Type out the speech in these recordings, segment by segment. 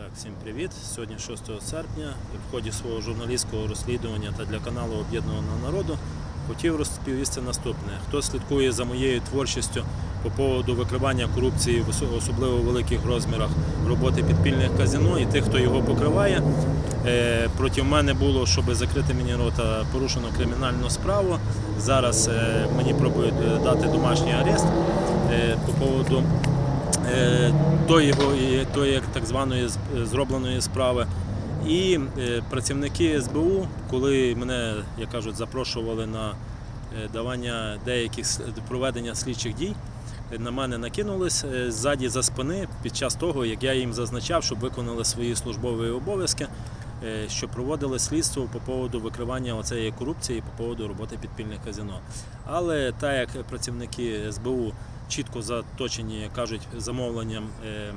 Так, всім привіт. Сьогодні 6 серпня. В ході свого журналістського розслідування та для каналу Об'єднаного народу хотів розповісти наступне. Хто слідкує за моєю творчістю по поводу викривання корупції в особливо великих розмірах роботи підпільних казино і тих, хто його покриває. Е, Проти мене було, щоб закрити мені рота, порушено кримінальну справу. Зараз е, мені пробують е, дати домашній арест по поводу тої, і- тої так званої зробленої справи. І е, працівники СБУ, коли мене, як кажуть, запрошували на е, давання деяких проведення слідчих дій, е, на мене накинулись е, ззаді за спини під час того, як я їм зазначав, щоб виконали свої службові обов'язки, е, що проводили слідство по поводу викривання оцеї корупції, по поводу роботи підпільних казино. Але так як працівники СБУ чітко заточені, кажуть, замовленням, е, е,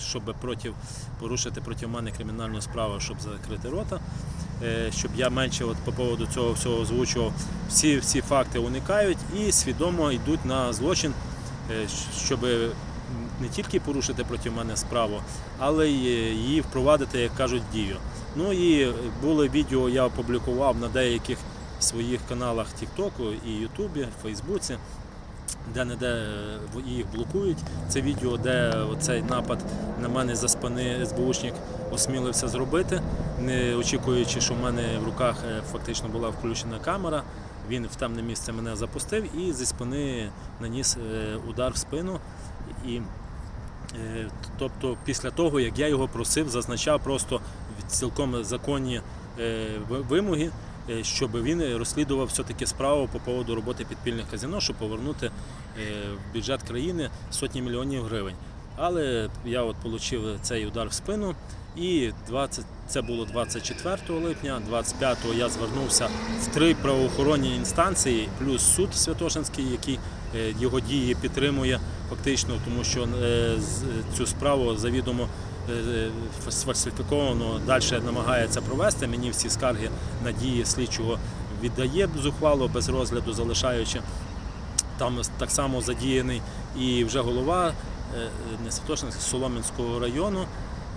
щоб проти порушити проти мене кримінальну справу, щоб закрити рота. е, Щоб я менше от по поводу цього всього озвучував, всі, всі факти уникають і свідомо йдуть на злочин, щоб не тільки порушити проти мене справу, але й її впровадити, як кажуть, дію. Ну і були відео, я опублікував на деяких своїх каналах Тіктоку і Ютубі, Фейсбуці де не де їх блокують. Це відео, де цей напад на мене за спини СБУшник осмілився зробити, не очікуючи, що в мене в руках е, фактично була включена камера. Він в темне місце мене запустив і зі спини наніс е, удар в спину. І Е, Тобто, після того, як я його просив, зазначав просто цілком законні е, вимоги, е, щоб він розслідував все-таки справу по поводу роботи підпільних казино, щоб повернути е, в бюджет країни сотні мільйонів гривень. Але я от отримав цей удар в спину, і 20, це було 24 липня, 25-го я звернувся в три правоохоронні інстанції, плюс суд Святошинський, який е, його дії підтримує фактично, тому що е, цю справу завідомо е, сфальсифіковано далі намагається провести. Мені всі скарги на дії слідчого віддає зухвало без розгляду, залишаючи. Там так само задіяний і вже голова е, не Святошинського, Солом'янського району.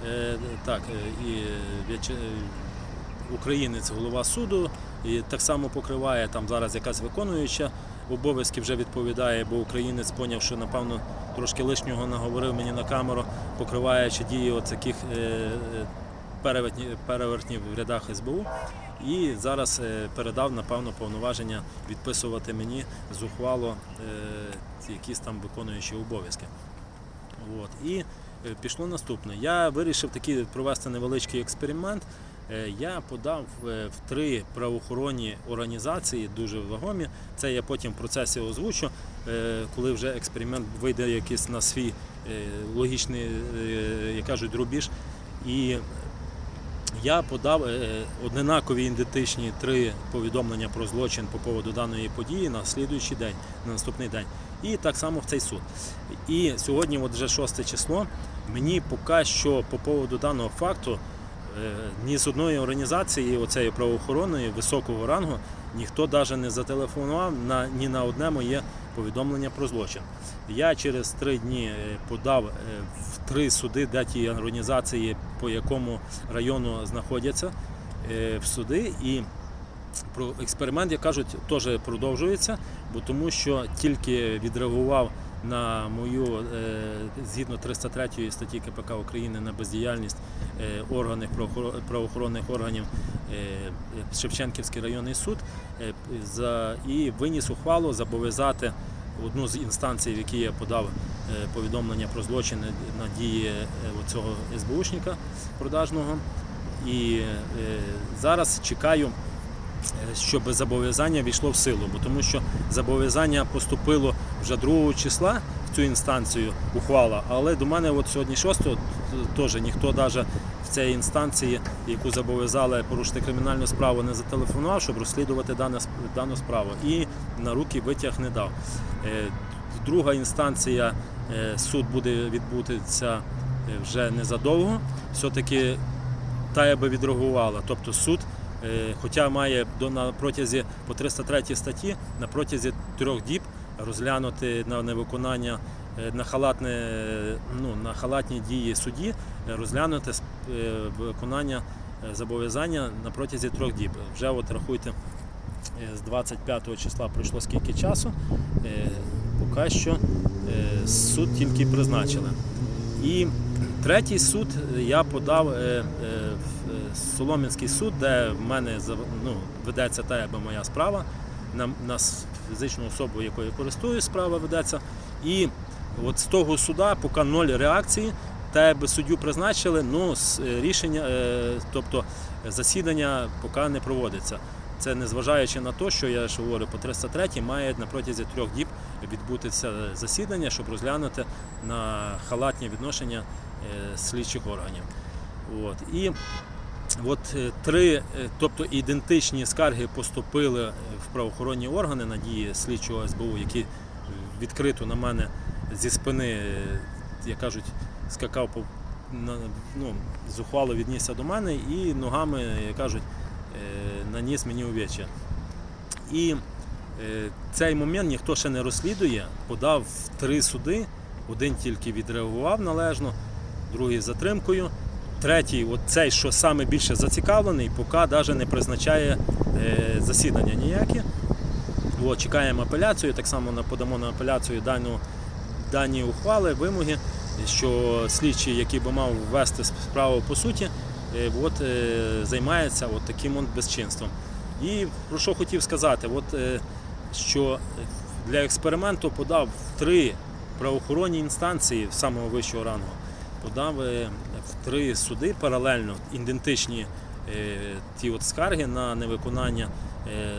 е, Так, е, і українець, голова суду, і так само покриває там зараз якась виконуюча обов'язки вже відповідає, бо українець поняв, що напевно трошки лишнього наговорив мені на камеру, покриваючи дії от таких е, е, перевертні- перевертнів в рядах СБУ. І зараз е, передав, напевно, повноваження відписувати мені зухвало якісь там виконуючі обов'язки. От. І пішло наступне. Я вирішив такий провести невеличкий експеримент. Е, Я подав е, в три правоохоронні організації, дуже вагомі. Це я потім в процесі озвучу, е, коли вже експеримент вийде якийсь на свій логічний, як кажуть, рубіж. І я подав однакові ідентичні три повідомлення про злочин по поводу даної події на слідуючий день, на наступний день. І так само в цей суд. І сьогодні, от вже 6 число, мені поки що по поводу даного факту ні з одної організації, оцеї правоохоронної високого рангу, ніхто навіть не зателефонував на ні на одне моє повідомлення про злочин. Я через три дні е, подав е, в три суди, де ті організації, по якому району знаходяться е, в суди. І про експеримент, як кажуть, теж продовжується, бо тому що тільки відреагував на мою е, згідно 303 статті КПК України на бездіяльність е, органів правоохоронних органів е, Шевченківський районний суд за і виніс ухвалу зобов'язати одну з інстанцій, в якій я подав повідомлення про злочин на дії цього СБУшника продажного. І зараз чекаю щоб зобов'язання війшло в силу, бо тому що зобов'язання поступило вже 2 числа в цю інстанцію ухвала, але до мене от сьогодні 6 теж ніхто навіть в цій інстанції, яку зобов'язали порушити кримінальну справу, не зателефонував, щоб розслідувати дану, справу. І на руки витяг не дав. Е, Друга інстанція, е, суд буде відбутися е, вже незадовго. Все-таки та я би відреагувала. Тобто суд, хоча має на протязі по 303 статті на протязі трьох діб розглянути на невиконання е, на, халатне, е, ну, на халатні дії судді е, розглянути виконання зобов'язання на протязі трьох діб. Вже от рахуйте, з 25 числа пройшло скільки часу, поки що суд тільки призначили. І третій суд я подав в Солом'янський суд, де в мене ну, ведеться та моя справа. На, на фізичну особу, якою користуюсь, справа ведеться. І от з того суда, поки ноль реакції, та якби суддю призначили, ну е, рішення, е, тобто засідання поки не проводиться. Це незважаючи на те, що я ж говорю по 303 має на протязі трьох діб відбутися засідання, щоб розглянути на халатні відношення е, слідчих органів. От. І от е, три, е, тобто ідентичні скарги поступили в правоохоронні органи на дії слідчого СБУ, які відкрито на мене зі спини, е, як кажуть, скакав по ну, зухвало віднісся до мене і ногами, як кажуть, наніс мені увечі. І цей момент ніхто ще не розслідує, подав три суди, один тільки відреагував належно, другий затримкою. Третій, от цей, що саме більше зацікавлений, поки навіть не призначає е, засідання ніякі. От, чекаємо апеляцію, так само подамо на апеляцію дану, дані ухвали, вимоги, що слідчий, який би мав ввести справу по суті, е, от, е, займається от таким от безчинством. І про що хотів сказати, от, що для експерименту подав три правоохоронні інстанції самого вищого рангу, подав три суди паралельно ідентичні е, ті от скарги на невиконання е,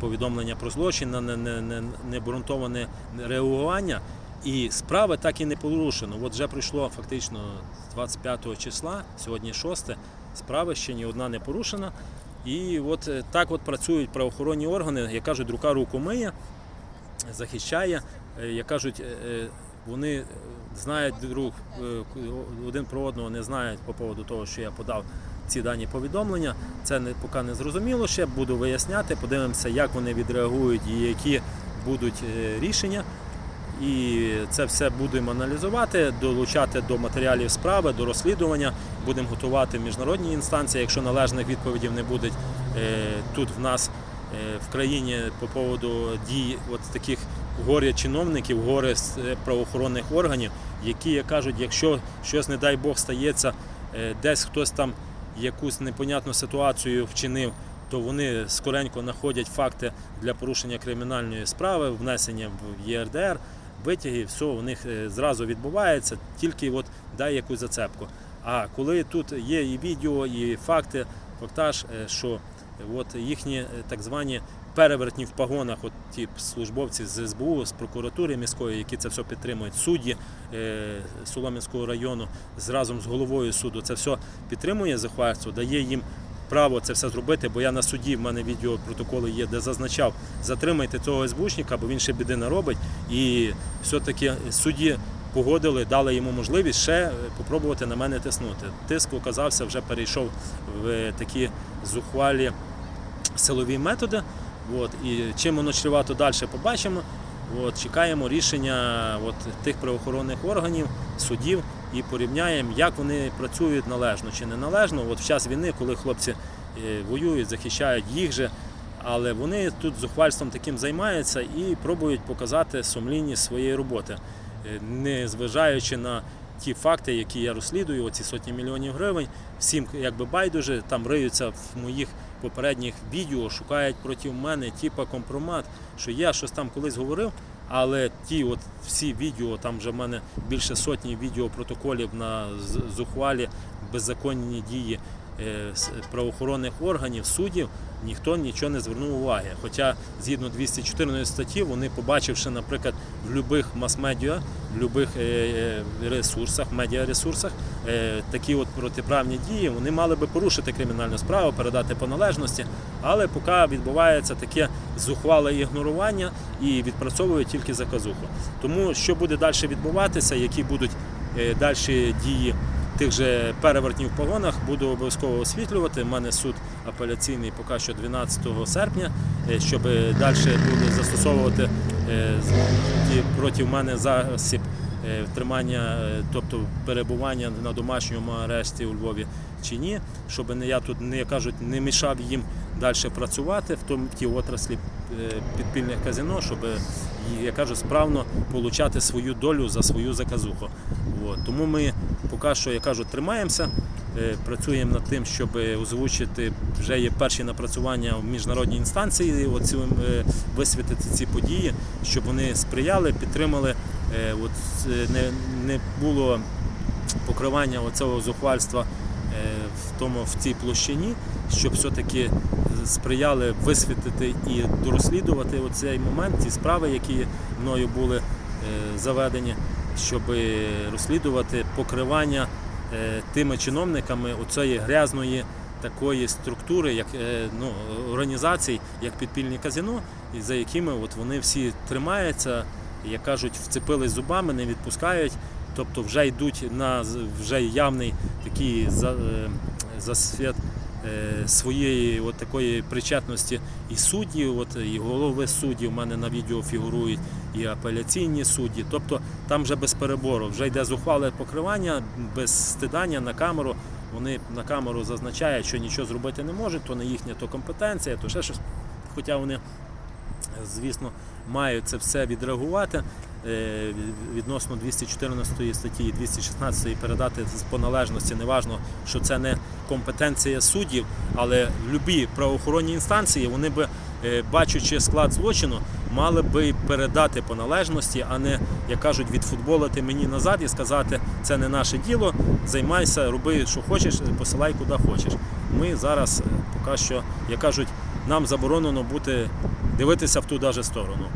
повідомлення про злочин, на не- не- не- необґрунтоване реагування. І справи так і не порушено. От вже пройшло фактично 25 числа, сьогодні 6, справи ще ні одна не порушена. І от е, так от працюють правоохоронні органи, як кажуть, рука руку миє, захищає. Як кажуть, вони е, знають друг е, один про одного, не знають по поводу того, що я подав ці дані повідомлення. Це не поки не зрозуміло ще. Буду виясняти, подивимося, як вони відреагують і які будуть е, рішення. І це все будемо аналізувати, долучати до матеріалів справи, до розслідування. Будемо готувати міжнародні інстанції, якщо належних відповідей не буде тут в нас в країні по поводу дій от таких горе чиновників, горе е, правоохоронних органів, які як кажуть, якщо щось, не дай Бог, стається, е, десь хтось там якусь непонятну ситуацію вчинив, то вони скоренько знаходять факти для порушення кримінальної справи, внесення в ЄРДР, витяги, все у них е, зразу відбувається, тільки от дай якусь зацепку. А коли тут є і відео, і факти, фактаж, що от їхні так звані перевертні в погонах, от ті службовці з СБУ, з прокуратури міської, які це все підтримують, судді е, Солом'янського району разом з головою суду, це все підтримує захватство, дає їм право це все зробити, бо я на суді, в мене відео протоколи є, де зазначав, затримайте цього СБУшника, бо він ще біди наробить. І все-таки судді погодили, дали йому можливість ще е, попробувати на мене тиснути. Тиск оказався, вже перейшов в такі зухвалі силові методи. От, і чим воно чревато далі побачимо. От, чекаємо рішення от, тих правоохоронних органів, судів і порівняємо, як вони працюють належно чи не належно. От в час війни, коли хлопці е, воюють, захищають їх же, але вони тут зухвальством таким займаються і пробують показати сумлінність своєї роботи, Е, не зважаючи на ті факти, які я розслідую, оці сотні мільйонів гривень, всім якби байдуже, там риються в моїх попередніх відео, шукають проти мене, типа компромат, що я щось там колись говорив. Але ті от всі відео, там вже в мене більше сотні відеопротоколів на зухвалі беззаконні дії правоохоронних органів, суддів, ніхто нічого не звернув уваги. Хоча згідно 214 статті, вони побачивши, наприклад, в будь-яких мас-медіа, в будь-яких е, ресурсах, медіаресурсах, е, такі от протиправні дії, вони мали би порушити кримінальну справу, передати по належності, але поки відбувається таке зухвале ігнорування і відпрацьовують тільки заказуху. Тому що буде далі відбуватися, які будуть е, далі дії тих же перевертнів в погонах, буду обов'язково освітлювати. У мене суд апеляційний поки що 12 серпня, е, щоб далі буде застосовувати е, проти мене засіб е, тримання, е, тобто перебування на домашньому арешті у Львові чи ні, щоб не я тут не кажуть, не мішав їм далі працювати в тому в тій отраслі е, підпільних казино, щоб і, як кажуть, справно получати свою долю за свою заказуху. От. Тому ми поки що, я кажу, тримаємося. Е, Працюємо над тим, щоб озвучити вже є перші напрацювання в міжнародній інстанції, оцю, е, висвітити ці події, щоб вони сприяли, підтримали. е, От, не, не було покривання оцього зухвальства в тому в цій площині, щоб все-таки сприяли висвітити і дорозслідувати оцей момент, ці справи, які мною були е, заведені, щоб розслідувати покривання е, тими чиновниками оцієї грязної такої структури, як е, ну, організацій, як підпільні казино, за якими от вони всі тримаються, як кажуть, вцепились зубами, не відпускають. Тобто вже йдуть на вже явний такий е, засвіт е, своєї от такої причетності і судді, от і голови суддів в мене на відео фігурують, і апеляційні судді. Тобто там вже без перебору, вже йде зухвале покривання, без стидання на камеру. Вони на камеру зазначають, що нічого зробити не можуть, то не їхня то компетенція, то ще щось. Хоча вони, звісно, мають це все відреагувати е, відносно 214 статті і 216 передати по належності, неважно, що це не компетенція суддів, але любі правоохоронні інстанції, вони би, е, бачачи склад злочину, мали би передати по належності, а не, як кажуть, відфутболити мені назад і сказати, це не наше діло, займайся, роби, що хочеш, посилай куди хочеш. Ми зараз е, поки що, як кажуть, нам заборонено бути дивитися в ту даже сторону.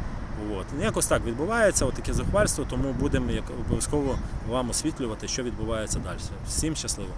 От. Якось так відбувається, отаке захвальство, тому будемо обов'язково вам освітлювати, що відбувається далі. Всім щасливо!